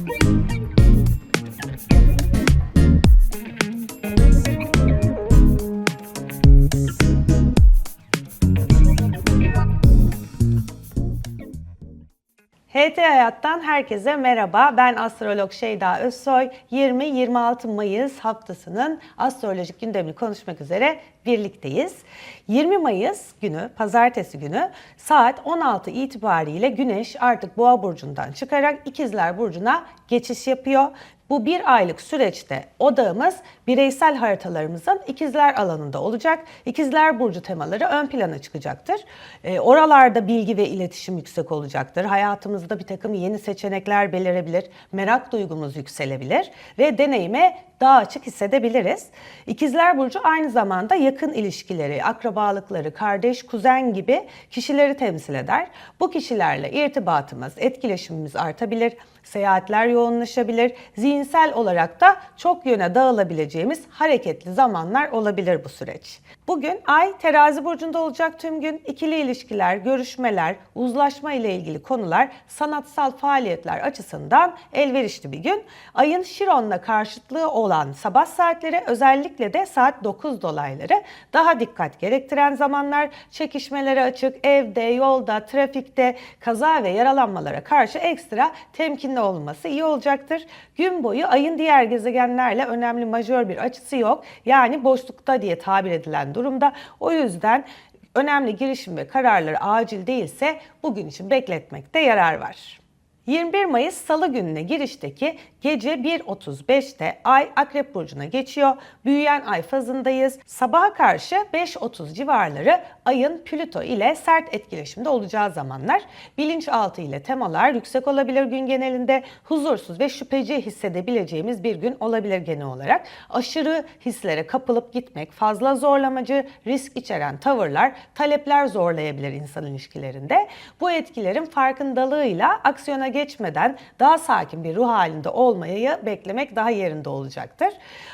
HT Hayat'tan herkese merhaba. Ben astrolog Şeyda Özsoy. 20-26 Mayıs haftasının astrolojik gündemini konuşmak üzere birlikteyiz. 20 Mayıs günü, pazartesi günü saat 16 itibariyle Güneş artık Boğa burcundan çıkarak İkizler burcuna geçiş yapıyor. Bu bir aylık süreçte odağımız bireysel haritalarımızın ikizler alanında olacak. İkizler burcu temaları ön plana çıkacaktır. E, oralarda bilgi ve iletişim yüksek olacaktır. Hayatımızda bir takım yeni seçenekler belirebilir. Merak duygumuz yükselebilir ve deneyime daha açık hissedebiliriz. İkizler burcu aynı zamanda yakın ilişkileri, akrabalıkları, kardeş, kuzen gibi kişileri temsil eder. Bu kişilerle irtibatımız, etkileşimimiz artabilir, seyahatler yoğunlaşabilir, zihinsel olarak da çok yöne dağılabileceğimiz hareketli zamanlar olabilir bu süreç. Bugün Ay terazi burcunda olacak tüm gün ikili ilişkiler, görüşmeler, uzlaşma ile ilgili konular, sanatsal faaliyetler açısından elverişli bir gün. Ayın Şiron'la karşıtlığı olan sabah saatleri özellikle de saat 9 dolayları daha dikkat gerektiren zamanlar, çekişmelere açık, evde, yolda, trafikte, kaza ve yaralanmalara karşı ekstra temkinli olması iyi olacaktır. Gün boyu ayın diğer gezegenlerle önemli majör bir açısı yok. Yani boşlukta diye tabir edilen durumda. O yüzden önemli girişim ve kararları acil değilse bugün için bekletmekte yarar var. 21 Mayıs Salı gününe girişteki gece 1.35'te Ay Akrep Burcu'na geçiyor. Büyüyen Ay fazındayız. Sabaha karşı 5.30 civarları Ay'ın Plüto ile sert etkileşimde olacağı zamanlar. Bilinçaltı ile temalar yüksek olabilir gün genelinde. Huzursuz ve şüpheci hissedebileceğimiz bir gün olabilir genel olarak. Aşırı hislere kapılıp gitmek, fazla zorlamacı, risk içeren tavırlar, talepler zorlayabilir insan ilişkilerinde. Bu etkilerin farkındalığıyla aksiyona geçmeden daha sakin bir ruh halinde olmayı beklemek daha yerinde olacaktır.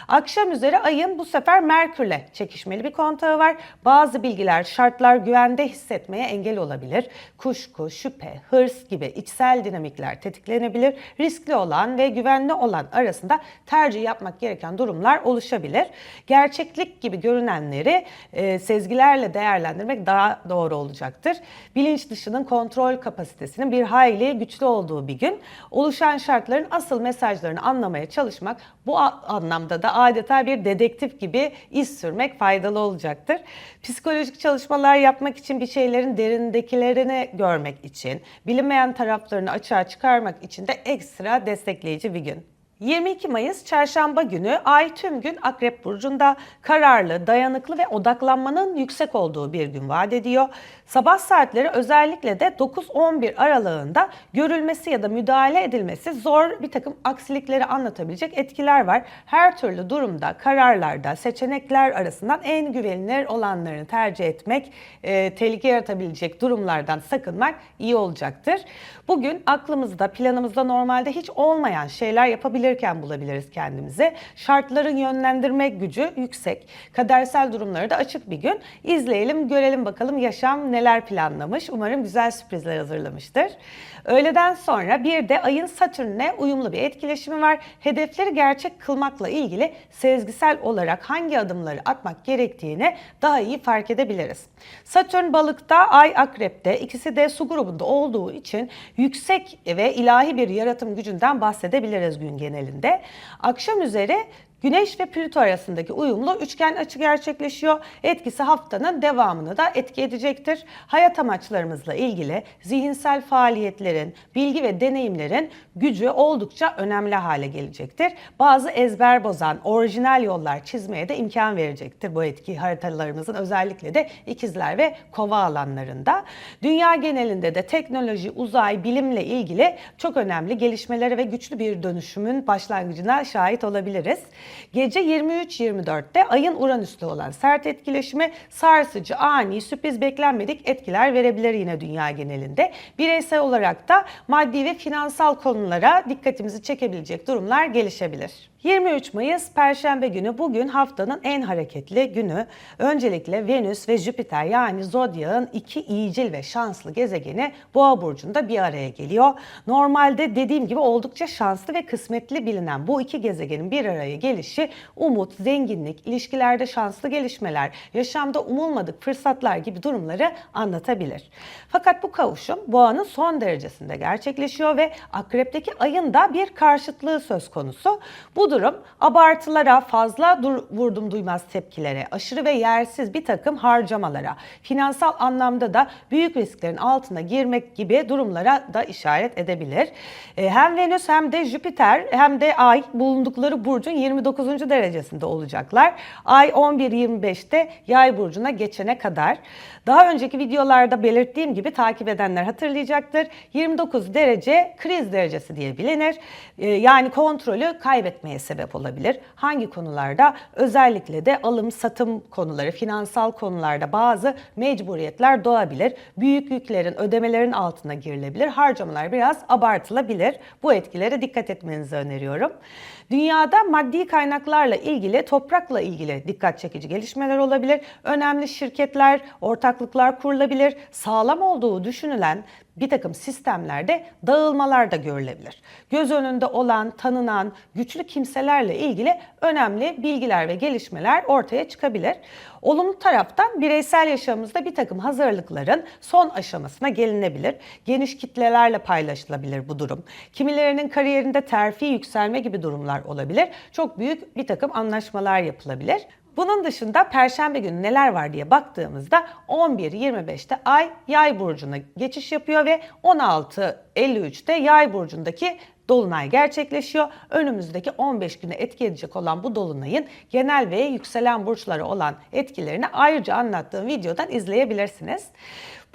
Akşam üzeri ayın bu sefer Merkür'le çekişmeli bir kontağı var. Bazı bilgiler, şartlar güvende hissetmeye engel olabilir. Kuşku, şüphe, hırs gibi içsel dinamikler tetiklenebilir. Riskli olan ve güvenli olan arasında tercih yapmak gereken durumlar oluşabilir. Gerçeklik gibi görünenleri e, sezgilerle değerlendirmek daha doğru olacaktır. Bilinç dışının kontrol kapasitesinin bir hayli güçlü olduğu bir gün. Oluşan şartların asıl mesajlarını anlamaya çalışmak bu anlamda da adeta bir dedektif gibi iz sürmek faydalı olacaktır. Psikolojik çalışmalar yapmak için bir şeylerin derindekilerini görmek için, bilinmeyen taraflarını açığa çıkarmak için de ekstra destekleyici bir gün. 22 Mayıs Çarşamba günü Ay tüm gün Akrep Burcu'nda kararlı, dayanıklı ve odaklanmanın yüksek olduğu bir gün vaat ediyor. Sabah saatleri özellikle de 9-11 aralığında görülmesi ya da müdahale edilmesi zor bir takım aksilikleri anlatabilecek etkiler var. Her türlü durumda, kararlarda, seçenekler arasından en güvenilir olanlarını tercih etmek, e, tehlike yaratabilecek durumlardan sakınmak iyi olacaktır. Bugün aklımızda, planımızda normalde hiç olmayan şeyler yapabilirken bulabiliriz kendimizi. Şartların yönlendirme gücü yüksek. Kadersel durumları da açık bir gün. İzleyelim, görelim bakalım yaşam neler planlamış. Umarım güzel sürprizler hazırlamıştır. Öğleden sonra bir de ayın Satürn'le uyumlu bir etkileşimi var. Hedefleri gerçek kılmakla ilgili sezgisel olarak hangi adımları atmak gerektiğini daha iyi fark edebiliriz. Satürn balıkta, ay akrepte ikisi de su grubunda olduğu için yüksek ve ilahi bir yaratım gücünden bahsedebiliriz gün genelinde. Akşam üzeri Güneş ve Plüto arasındaki uyumlu üçgen açı gerçekleşiyor. Etkisi haftanın devamını da etki edecektir. Hayat amaçlarımızla ilgili zihinsel faaliyetlerin, bilgi ve deneyimlerin gücü oldukça önemli hale gelecektir. Bazı ezber bozan orijinal yollar çizmeye de imkan verecektir bu etki haritalarımızın özellikle de ikizler ve kova alanlarında. Dünya genelinde de teknoloji, uzay, bilimle ilgili çok önemli gelişmelere ve güçlü bir dönüşümün başlangıcına şahit olabiliriz. Gece 23-24'te ayın Uranüs'le olan sert etkileşimi sarsıcı, ani, sürpriz beklenmedik etkiler verebilir yine dünya genelinde. Bireysel olarak da maddi ve finansal konulara dikkatimizi çekebilecek durumlar gelişebilir. 23 Mayıs Perşembe günü bugün haftanın en hareketli günü. Öncelikle Venüs ve Jüpiter yani Zodyak'ın iki iyicil ve şanslı gezegeni Boğa burcunda bir araya geliyor. Normalde dediğim gibi oldukça şanslı ve kısmetli bilinen bu iki gezegenin bir araya gelişi umut, zenginlik, ilişkilerde şanslı gelişmeler, yaşamda umulmadık fırsatlar gibi durumları anlatabilir. Fakat bu kavuşum Boğa'nın son derecesinde gerçekleşiyor ve Akrep'teki ayın da bir karşıtlığı söz konusu. Bu durum abartılara, fazla dur, vurdum duymaz tepkilere, aşırı ve yersiz bir takım harcamalara, finansal anlamda da büyük risklerin altına girmek gibi durumlara da işaret edebilir. E, hem Venüs hem de Jüpiter hem de Ay bulundukları burcun 29. derecesinde olacaklar. Ay 11-25'te Yay burcuna geçene kadar. Daha önceki videolarda belirttiğim gibi takip edenler hatırlayacaktır. 29 derece kriz derecesi diye bilinir. E, yani kontrolü kaybetmeye sebep olabilir. Hangi konularda? Özellikle de alım satım konuları, finansal konularda bazı mecburiyetler doğabilir. Büyük yüklerin, ödemelerin altına girilebilir. Harcamalar biraz abartılabilir. Bu etkilere dikkat etmenizi öneriyorum. Dünyada maddi kaynaklarla ilgili, toprakla ilgili dikkat çekici gelişmeler olabilir. Önemli şirketler, ortaklıklar kurulabilir. Sağlam olduğu düşünülen bir takım sistemlerde dağılmalar da görülebilir. Göz önünde olan, tanınan, güçlü kimselerle ilgili önemli bilgiler ve gelişmeler ortaya çıkabilir. Olumlu taraftan bireysel yaşamımızda bir takım hazırlıkların son aşamasına gelinebilir. Geniş kitlelerle paylaşılabilir bu durum. Kimilerinin kariyerinde terfi yükselme gibi durumlar olabilir. Çok büyük bir takım anlaşmalar yapılabilir. Bunun dışında Perşembe günü neler var diye baktığımızda 11.25'te Ay Yay burcuna geçiş yapıyor ve 16.53'te Yay burcundaki Dolunay gerçekleşiyor. Önümüzdeki 15 güne etki edecek olan bu dolunayın genel ve yükselen burçları olan etkilerini ayrıca anlattığım videodan izleyebilirsiniz.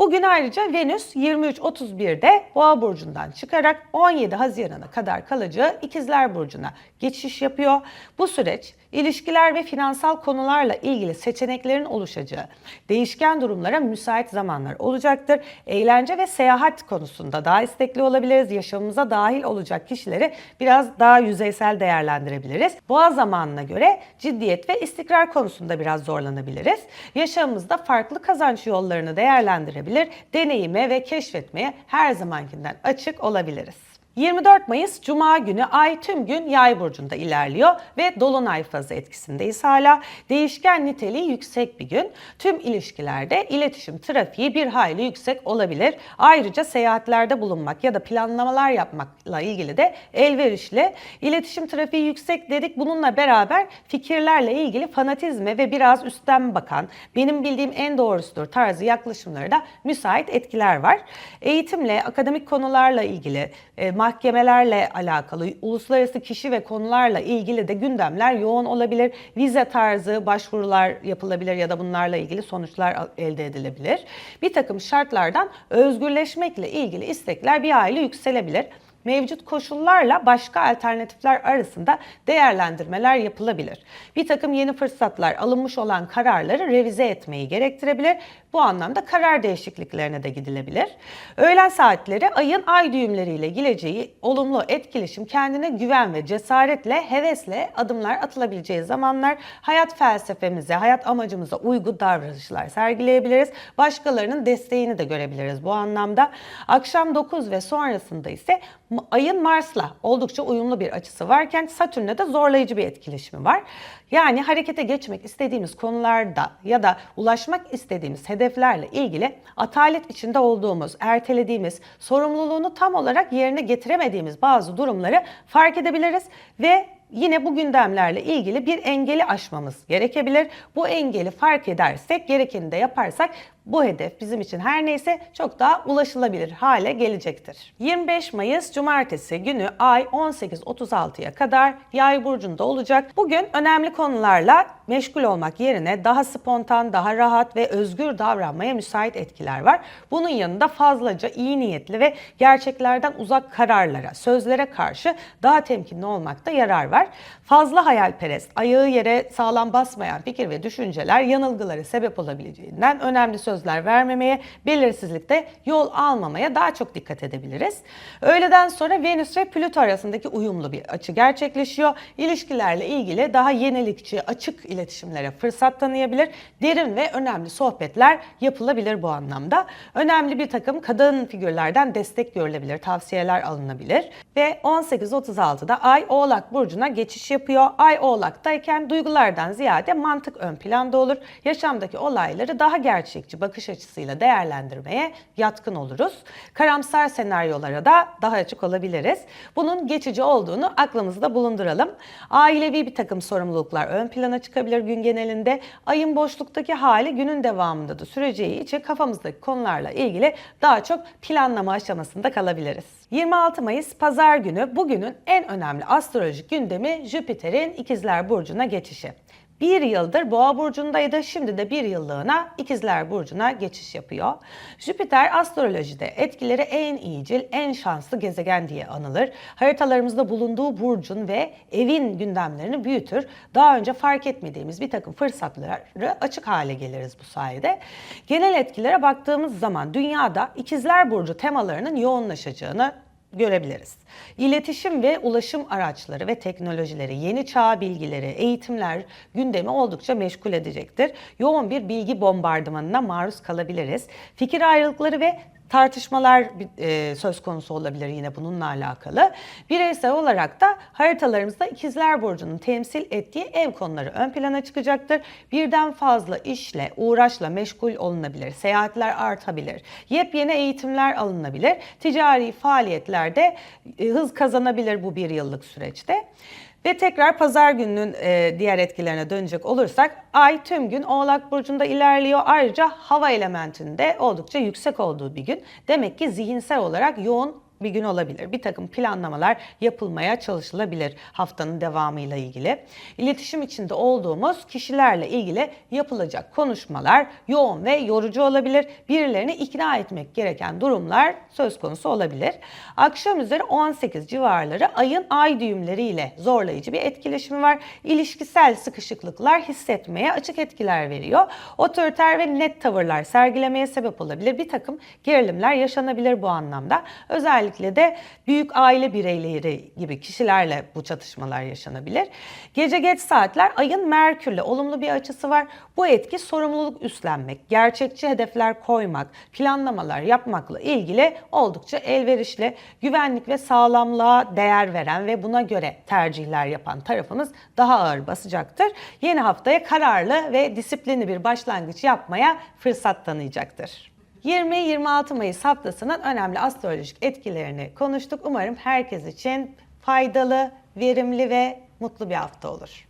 Bugün ayrıca Venüs 23.31'de Boğa burcundan çıkarak 17 Haziran'a kadar kalacağı İkizler burcuna geçiş yapıyor. Bu süreç ilişkiler ve finansal konularla ilgili seçeneklerin oluşacağı değişken durumlara müsait zamanlar olacaktır. Eğlence ve seyahat konusunda daha istekli olabiliriz. Yaşamımıza dahil olacak kişileri biraz daha yüzeysel değerlendirebiliriz. Boğa zamanına göre ciddiyet ve istikrar konusunda biraz zorlanabiliriz. Yaşamımızda farklı kazanç yollarını değerlendirebilir, deneyime ve keşfetmeye her zamankinden açık olabiliriz. 24 Mayıs Cuma günü Ay tüm gün Yay burcunda ilerliyor ve Dolunay fazı etkisindeyiz hala. Değişken niteliği yüksek bir gün. Tüm ilişkilerde iletişim trafiği bir hayli yüksek olabilir. Ayrıca seyahatlerde bulunmak ya da planlamalar yapmakla ilgili de elverişli. İletişim trafiği yüksek dedik. Bununla beraber fikirlerle ilgili fanatizme ve biraz üstten bakan, benim bildiğim en doğrusudur tarzı yaklaşımları da müsait etkiler var. Eğitimle, akademik konularla ilgili, e, mahkemelerle alakalı, uluslararası kişi ve konularla ilgili de gündemler yoğun olabilir. Vize tarzı başvurular yapılabilir ya da bunlarla ilgili sonuçlar elde edilebilir. Bir takım şartlardan özgürleşmekle ilgili istekler bir hayli yükselebilir mevcut koşullarla başka alternatifler arasında değerlendirmeler yapılabilir. Bir takım yeni fırsatlar alınmış olan kararları revize etmeyi gerektirebilir. Bu anlamda karar değişikliklerine de gidilebilir. Öğlen saatleri ayın ay düğümleriyle geleceği olumlu etkileşim, kendine güven ve cesaretle, hevesle adımlar atılabileceği zamanlar hayat felsefemize, hayat amacımıza uygun davranışlar sergileyebiliriz. Başkalarının desteğini de görebiliriz bu anlamda. Akşam 9 ve sonrasında ise ayın Mars'la oldukça uyumlu bir açısı varken Satürn'le de zorlayıcı bir etkileşimi var. Yani harekete geçmek istediğimiz konularda ya da ulaşmak istediğimiz hedeflerle ilgili atalet içinde olduğumuz, ertelediğimiz, sorumluluğunu tam olarak yerine getiremediğimiz bazı durumları fark edebiliriz ve yine bu gündemlerle ilgili bir engeli aşmamız gerekebilir. Bu engeli fark edersek, gerekeni de yaparsak bu hedef bizim için her neyse çok daha ulaşılabilir hale gelecektir. 25 Mayıs Cumartesi günü ay 18.36'ya kadar Yay burcunda olacak. Bugün önemli konularla meşgul olmak yerine daha spontan, daha rahat ve özgür davranmaya müsait etkiler var. Bunun yanında fazlaca iyi niyetli ve gerçeklerden uzak kararlara, sözlere karşı daha temkinli olmakta yarar var. Fazla hayalperest, ayağı yere sağlam basmayan fikir ve düşünceler yanılgılara sebep olabileceğinden önemli söz sözler vermemeye, belirsizlikte yol almamaya daha çok dikkat edebiliriz. Öğleden sonra Venüs ve Plüto arasındaki uyumlu bir açı gerçekleşiyor. İlişkilerle ilgili daha yenilikçi, açık iletişimlere fırsat tanıyabilir. Derin ve önemli sohbetler yapılabilir bu anlamda. Önemli bir takım kadın figürlerden destek görülebilir, tavsiyeler alınabilir. Ve 18.36'da Ay Oğlak Burcu'na geçiş yapıyor. Ay Oğlak'tayken duygulardan ziyade mantık ön planda olur. Yaşamdaki olayları daha gerçekçi bakış açısıyla değerlendirmeye yatkın oluruz. Karamsar senaryolara da daha açık olabiliriz. Bunun geçici olduğunu aklımızda bulunduralım. Ailevi bir takım sorumluluklar ön plana çıkabilir gün genelinde. Ayın boşluktaki hali günün devamında da süreceği için kafamızdaki konularla ilgili daha çok planlama aşamasında kalabiliriz. 26 Mayıs Pazar günü bugünün en önemli astrolojik gündemi Jüpiter'in İkizler Burcu'na geçişi. Bir yıldır Boğa burcundaydı. Şimdi de bir yıllığına İkizler Burcu'na geçiş yapıyor. Jüpiter astrolojide etkileri en iyicil, en şanslı gezegen diye anılır. Haritalarımızda bulunduğu burcun ve evin gündemlerini büyütür. Daha önce fark etmediğimiz bir takım fırsatları açık hale geliriz bu sayede. Genel etkilere baktığımız zaman dünyada İkizler Burcu temalarının yoğunlaşacağını görebiliriz. İletişim ve ulaşım araçları ve teknolojileri, yeni çağ bilgileri, eğitimler gündemi oldukça meşgul edecektir. Yoğun bir bilgi bombardımanına maruz kalabiliriz. Fikir ayrılıkları ve tartışmalar e, söz konusu olabilir yine bununla alakalı. Bireysel olarak da haritalarımızda İkizler Burcu'nun temsil ettiği ev konuları ön plana çıkacaktır. Birden fazla işle, uğraşla meşgul olunabilir. Seyahatler artabilir. Yepyeni eğitimler alınabilir. Ticari faaliyetlerde e, hız kazanabilir bu bir yıllık süreçte. Ve tekrar pazar gününün e, diğer etkilerine dönecek olursak ay tüm gün Oğlak Burcu'nda ilerliyor. Ayrıca hava elementinde oldukça yüksek olduğu bir gün. Demek ki zihinsel olarak yoğun bir gün olabilir. Bir takım planlamalar yapılmaya çalışılabilir haftanın devamıyla ilgili. İletişim içinde olduğumuz kişilerle ilgili yapılacak konuşmalar yoğun ve yorucu olabilir. Birilerini ikna etmek gereken durumlar söz konusu olabilir. Akşam üzeri 18 civarları ayın ay düğümleriyle zorlayıcı bir etkileşimi var. İlişkisel sıkışıklıklar hissetmeye açık etkiler veriyor. Otoriter ve net tavırlar sergilemeye sebep olabilir. Bir takım gerilimler yaşanabilir bu anlamda. Özellikle Özellikle de büyük aile bireyleri gibi kişilerle bu çatışmalar yaşanabilir. Gece geç saatler ayın Merkür'le olumlu bir açısı var. Bu etki sorumluluk üstlenmek, gerçekçi hedefler koymak, planlamalar yapmakla ilgili oldukça elverişli. Güvenlik ve sağlamlığa değer veren ve buna göre tercihler yapan tarafımız daha ağır basacaktır. Yeni haftaya kararlı ve disiplinli bir başlangıç yapmaya fırsat tanıyacaktır. 20-26 Mayıs haftasının önemli astrolojik etkilerini konuştuk. Umarım herkes için faydalı, verimli ve mutlu bir hafta olur.